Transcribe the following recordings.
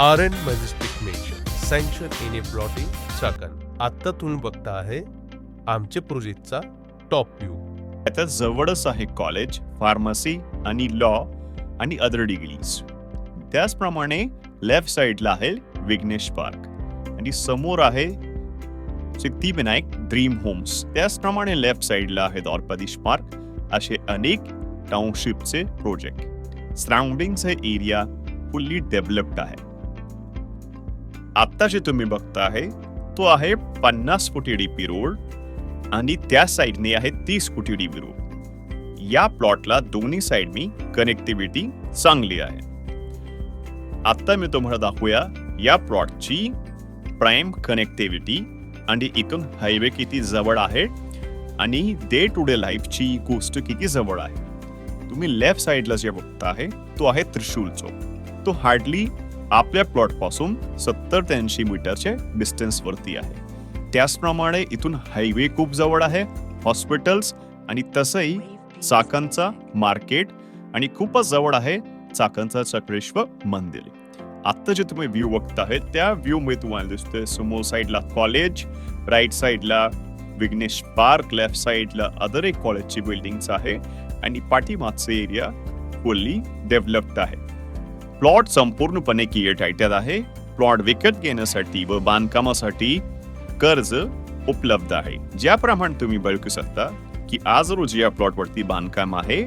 R N majestic major sanction in a plotting Chakan आत्ता तुम्ही बघता आहे आमच्या प्रोजेक्टचा टॉप व्ह्यू. आता जवळच आहे कॉलेज फार्मसी आणि लॉ आणि अदर डिग्रीज. त्याचप्रमाणे लेफ्ट साईडला आहे विघ्नेश पार्क. आणि समोर आहे सिद्धिविनायक ड्रीम होम्स. त्याचप्रमाणे लेफ्ट साईडला आहे द्वारकाधीश पार्क. असे अनेक टाउनशिपचे प्रोजेक्ट सराउंडिंगचा एरिया फुल्ली डेव्हलप्ड आहे. आत्ता जे तुम्ही बघता आहे तो आहे पन्नास फुटी डीपी रोड आणि त्या साईडने आहे तीस कोटी डीबी रोड. या प्लॉटला दोन्ही साईडनी कनेक्टिव्हिटी चांगली आहे. आत्ता मी तुम्हाला दाखवूया या प्लॉटची प्राईम कनेक्टिव्हिटी आणि इथून हायवे किती जवळ आहे आणि डे टू डे लाईफची गोष्ट किती जवळ आहे. तुम्ही लेफ्ट साईडला जे बघता आहे तो आहे त्रिशूल चौक. तो हार्डली आपल्या प्लॉटपासून सत्तर ते ऐंशी मीटरचे डिस्टन्सवरती आहे. त्याचप्रमाणे इथून हायवे खूप जवळ आहे. हॉस्पिटल्स आणि तसंही चाकणचा मार्केट आणि खूपच जवळ आहे चाकणचा चक्रेश्वर मंदिर. आत्ता जे तुम्ही व्ह्यू आहेत त्या व्ह्यूमध्ये तुम्हाला दिसतोय समोर साईडला कॉलेज राईट साईडला विघ्नेश पार्क लेफ्ट साईडला अदर एक कॉलेजची बिल्डिंग्स आहे. आणि पाठीमागचे एरिया फुल्ली डेव्हलप्ड आहे. प्लॉट संपूर्णपणे किएटायट्यात आहे. प्लॉट विकत घेण्यासाठी व बांधकामासाठी कर्ज उपलब्ध आहे. ज्याप्रमाणे तुम्ही बघू शकता की आज रोजी या प्लॉटवरती बांधकाम आहे.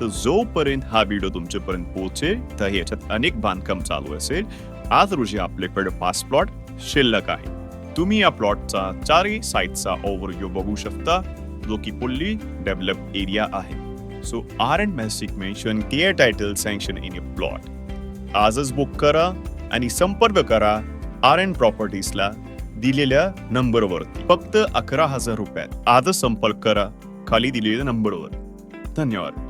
तर जोपर्यंत हा व्हिडिओ तुमच्यापर्यंत पोहोचेल तर याच्यात अनेक बांधकाम चालू असेल. आज रोजी आपल्याकडे पाच प्लॉट शिल्लक आहे तुम्ही या प्लॉटचा चारही साईडचा ओव्हरव्ह्यू बघू शकता. जो की फुल्ली डेव्हलप एरिया आहे. So R and majestic mention clear title sanction in a plot. आजच बुक करा आणि संपर्क करा आर एन प्रॉपर्टीजला दिलेल्या नंबरवरती. फक्त अकरा हजार रुपयात आजच संपर्क करा. खाली दिलेल्या नंबरवर. धन्यवाद.